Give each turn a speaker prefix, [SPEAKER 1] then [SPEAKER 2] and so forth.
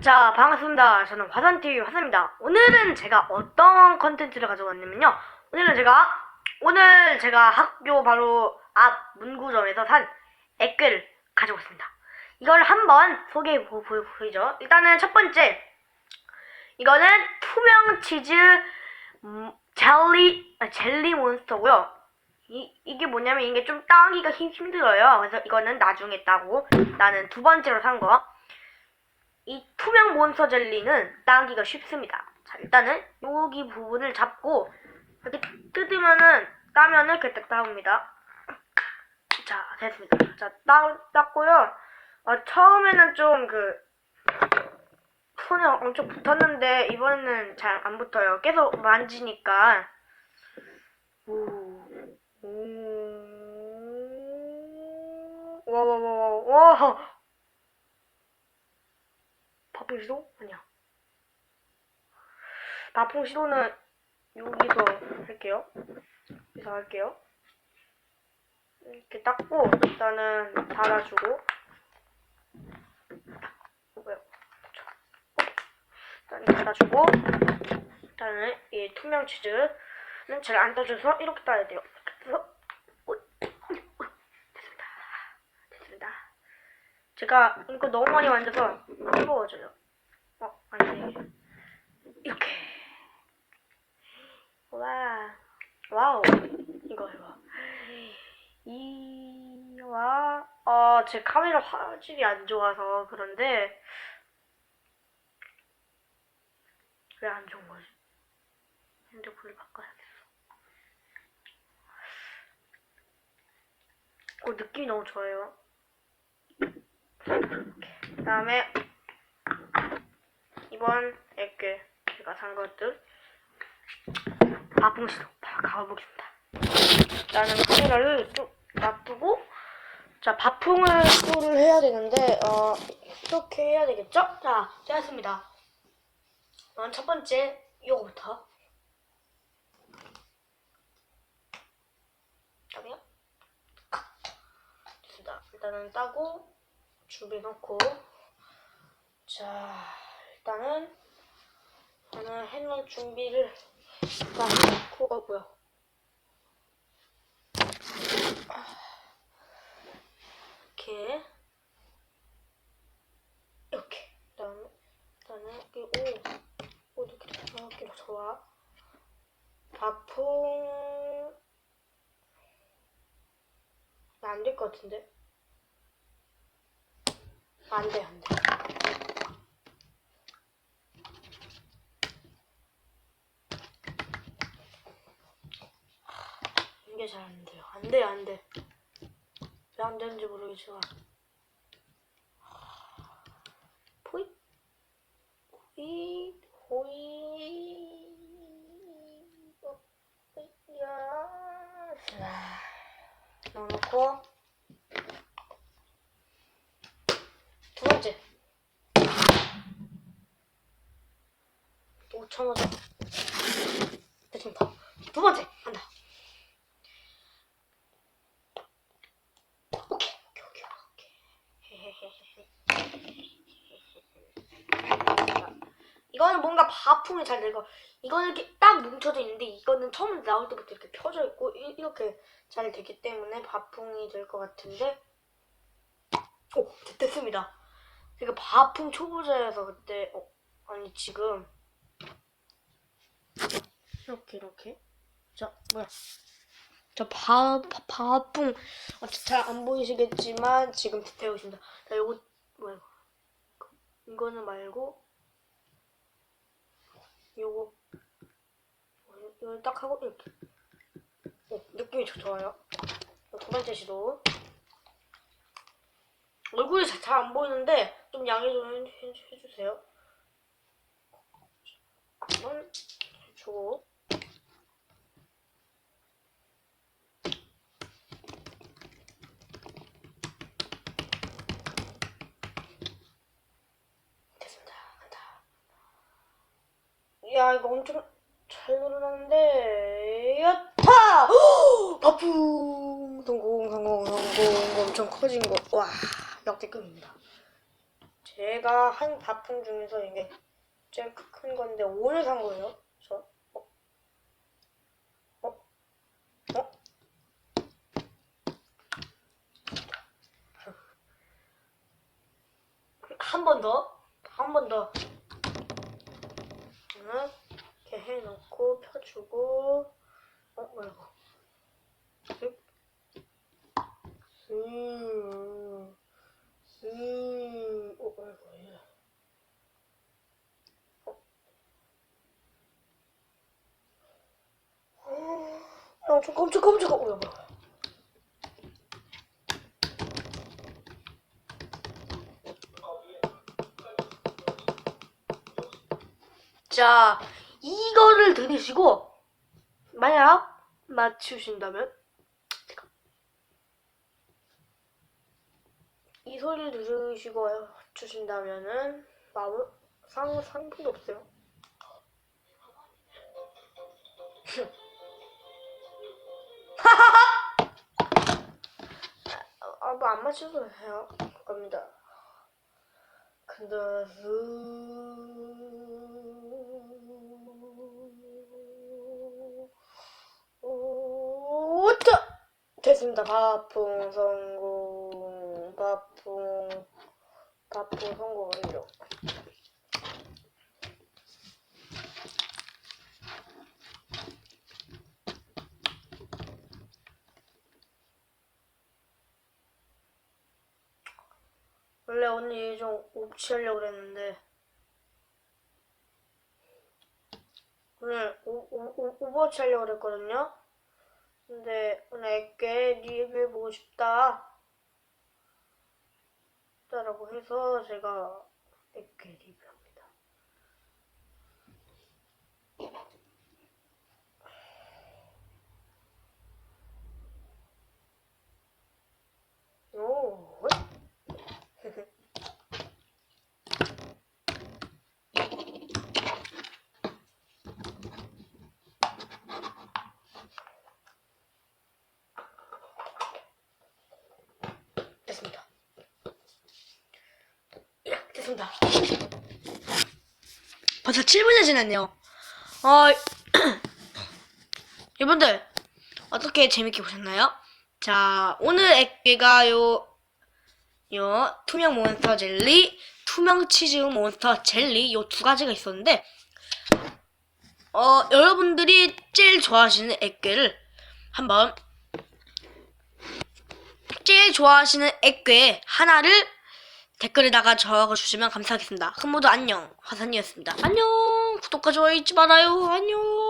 [SPEAKER 1] 자, 반갑습니다. 저는 화산TV 화산입니다. 오늘은 제가 어떤 컨텐츠를 가져왔냐면요. 오늘은 제가, 오늘 제가 학교 바로 앞 문구점에서 산 액괴를 가져왔습니다. 이걸 한번 소개해 보, 보, 보이죠? 일단은 첫 번째, 이거는 투명 치즈 음, 젤리, 아, 젤리 몬스터고요. 이, 이게 뭐냐면 이게 좀 따기가 힘, 힘들어요. 그래서 이거는 나중에 따고 나는 두 번째로 산 거. 몬스터 젤리는 따기가 쉽습니다. 자, 일단은 여기 부분을 잡고 이렇게 뜯으면은 따면은 이렇게 딱 나옵니다. 자, 됐습니다. 자, 따, 땄고요. 어, 처음에는 좀 그 손에 엄청 붙었는데 이번에는 잘 안 붙어요. 계속 만지니까 오, 오, 와와와와 와. 바풍 시도? 아니야. 바풍 시도는 여기서 할게요. 여기서 할게요. 이렇게 닦고 일단은 닫아주고 어, 뭐야? 일단 닫아주고 일단은 이 투명 치즈는 잘 안 떠줘서 이렇게 따야 돼요. 그래서 어, 됐습니다. 됐습니다. 제가 이거 너무 많이 만져서 뜨거워져요. 어, 아니 이렇게. 와, 와우, 이거 이거. 이, 와, 어, 제 카메라 화질이 안 좋아서 그런데 왜 안 좋은 거지? 핸드폰을 바꿔야겠어. 어, 느낌이 너무 좋아요. 그 다음에 이번 액괴 제가 산 것들 바풍시도 바로 가보겠습니다. 일단은 카메라를 좀 놔두고 자 바풍을 수를 해야 되는데 어 이렇게 해야 되겠죠? 자 되었습니다. 그럼 첫 번째 이거부터 여기요? 됐습니다. 일단은 따고 준비해 놓고 자 일단은 저는 해놓은 준비를 다 해놓고 어 뭐야 이렇게 이렇게 그다음에 일단은 이렇게 오, 오 이렇게 이렇게 좋아 바풍 안 될 것 같은데 안 돼, 안 돼. 이게 잘 안 돼요. 안 돼, 안 돼. 왜 안 되는지 모르겠지만. 포이? 포이, 포이. 어, 야. 자, 넣어놓고. 두 번째. 5천 원. 됐습니다. 두 번째 간다. 오케이, 오케이, 오케이, 오케이. 이거는 뭔가 바풍이 잘 되고 이거는 이렇게 딱 뭉쳐져 있는데 이거는 처음 나올 때부터 이렇게 펴져 있고 이- 이렇게 잘 되기 때문에 바풍이 될 것 같은데. 오 됐- 됐습니다. 제가 바풍 초보자여서 그때 어 아니 지금. 이렇게 이렇게. 자 뭐야. 저바 바풍. 어, 잘안 보이시겠지만 지금 되고 있습니다. 자 요거 뭐야 이거. 이거는 말고 요거. 어, 이걸 딱 하고 이렇게 오 느낌이 좋- 좋아요. 두 번째 시도 얼굴이 잘 안 보이는데 좀 양해 좀 해주세요. 한번 주고 됐습니다. 야 이거 엄청 잘 늘어나는데 야타! 바풍 성공 성공 성공 엄청 커진 거 와 역대급입니다. 제 제가 한 바풍 중에서 이게 제일 큰 건데 오늘 산 거예요. 저 어? 어? 어? 한 번 더, 한 번 더. 응? 해놓고 펴주고, 어, 뭐야 이거? 쓱, 쓱, 쓱, 어? 이거. 어, 야, 좀 깜짝 깜짝, 어, 뭐야? 자, 이거를 들으시고 만약 맞추신다면 이 소리를 들으시고 맞추신다면은 마무 상 상품도 없어요. 아, 뭐안 맞춰도 돼요. 겁니다. 근데 오 자 됐습니다. 바풍 성공. 바풍 바풍 성공 완료. 원래 언니 좀 옵치하려고 그랬는데 오늘 오, 오, 오, 오버워치 하려고 그랬거든요 근데 오늘 애께 리뷰 보고 싶다. 라고 해서 제가 애께 리뷰합니다 오, 됐습니다. 예, 됐습니다. 벌써 7분이 지났네요. 어, 여러분들, 어떻게 재밌게 보셨나요? 자, 오늘 액계가 요, 요, 투명 몬스터 젤리, 투명 치즈 몬스터 젤리, 요 두 가지가 있었는데, 어, 여러분들이 제일 좋아하시는 액괴를 한번 제일 좋아하시는 액괴 하나를 댓글에다가 적어주시면 감사하겠습니다. 그럼 모두 안녕. 화산이었습니다. 안녕. 구독과 좋아요 잊지 말아요. 안녕.